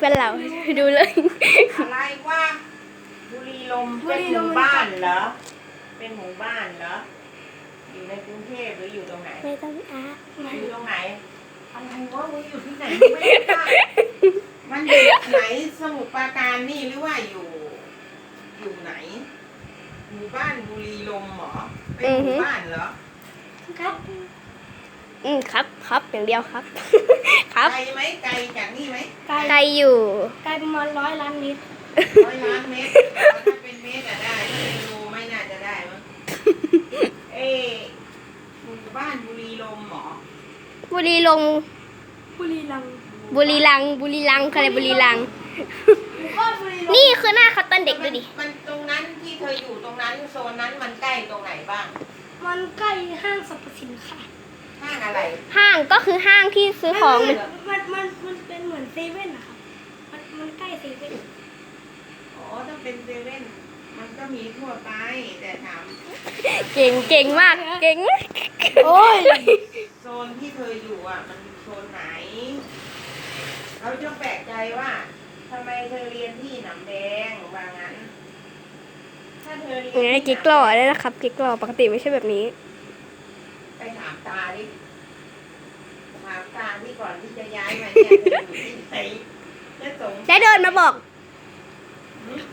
พื่อนเราดูเลย อะไรว่าบุรีลมย์เป็นหมู่บ้านเหรอ เป็นหมู่บ้านเหรอ อยู่ในกรุงเทพหรืออยู่ตรงไหน ไม่ต้องอาอยู่ตรงไหน อะไรวะมึงอยู่ที่ไหนมึงไม่ได้มันอยู่ไหนสมุทรปราการนี่หรือว่าอยู่ อยู่ไหน หมู่บ้านบุรีลมย์เหรอ เป็นหมู่บ้านเหรอ ครับ อืมครับครับอย่างเดียวครับ ครับ ไกลไหมไกลจากนี่ไหมไกลไกลอยู่ ไกลประมาณร้อยล้านเมตรร้อยล้านเมตรถ้าเป็นเมตรอะได้ถ้าเป็นโลไม่น่าจะได้มั้งเอ๊ะหมู่บ้านบุรีลมย์เหรอบุรีลงบุรีรัมย์บุรีรัง บุรีรังใครบุรีรัง หมู่บ้านบุรีรัมย์นี่คือหน้าเขาตอนเด็กดูดิมันตรงนั้นที่เธออยู่ตรงนั้นโซนนั้นมันใกล้ตรงไหนบ้าง มันใกล้ห้างสรรพสินค้า ห้างอะไร ห้างก็คือห้างที่ซื้อของมัมันนมันมันเป็นเหมือนเซเว่นนะครับ มันมันใกล้เซเว่นอ๋อถ้าเป็นเซเว่นมันก็มีทั่วไปแต่ถามเก่งเก่งมาก เก่งโอ้ยโซนที่เธออยู่อะ มันอยู่โซนไหน เราจะแปลกใจว่าทำไมเธอเรียนที่หนำแดงว่างั้น ถ้าเธอเรียนอย่างนี้ที่กิ๊กหล่อเลยนะครับ กิ๊กหล่อปกติไม่ใช่แบบนี้ไปถา มตาดิถามตาที่ก่อนที่จะย้ายมาเนี่ยเธออยู่ที่ไหนจะสงสัยได้เดินมาบอก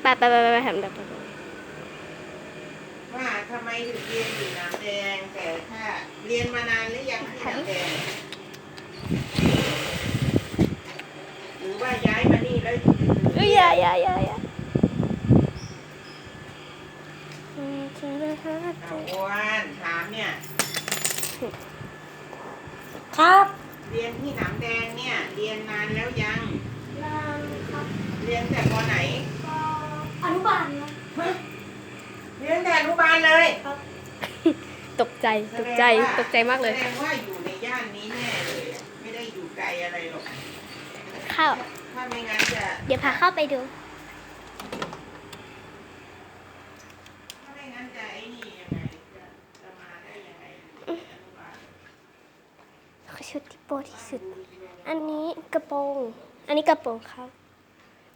ไปไปไปไปไปทำแบบว่าทำไมถึงเรียนอยู่หนำแดงแต่ถ้าเรียนมานานหรือยังที่หนำแดงหรือว่าย้ายมานี่แล้วอยู่เอ้ยอย่าอย่าอย่าอย่าเอาอ้วนถามเนี่ย ครับ เรียนที่หนำแดงเนี่ย เรียนนานแล้วยัง นานครับเรียนแต่ปไหนก็อนุบาลนะเรียนแต่อนุบาลเลยครับตกใจตกใจตกใจมากเลยแสดงว่าอยู่ในย่านนี้แน่เลยอะไม่ได้อยู่ไกลอะไรหรอกเข้าถ้าไม่งั้นจะ เดี๋ยวพาเข้าไปดู ถ้าไม่งั้นจะไอ้นี่ยังไงจะจะมาได้ยังไงอยู่ในอนุบาล ชุดที่ โปรที่สุด อันนี้กระโปรง อันนี้กระโปรงครับ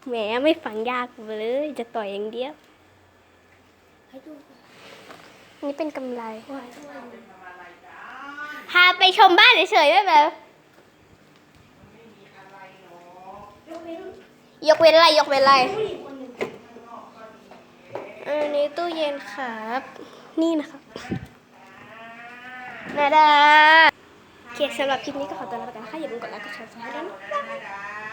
แหมไม่ฝังยากเลย จะต่อยอย่างเดียวอันนี้เป็นกำไร พาไปชมบ้านเฉยๆไม่แบบไม่มีอะไรหรอกยกเว้นอะไรยกเว้นอะไร อันนี้ตู้เย็นครับ นี่นะครับนาดา สำหรับคลิปนี้ก็ขอตัวลาไปก่อนนะคะอย่าลืมกดไลค์กดแชร์ให้ด้วยนะนะ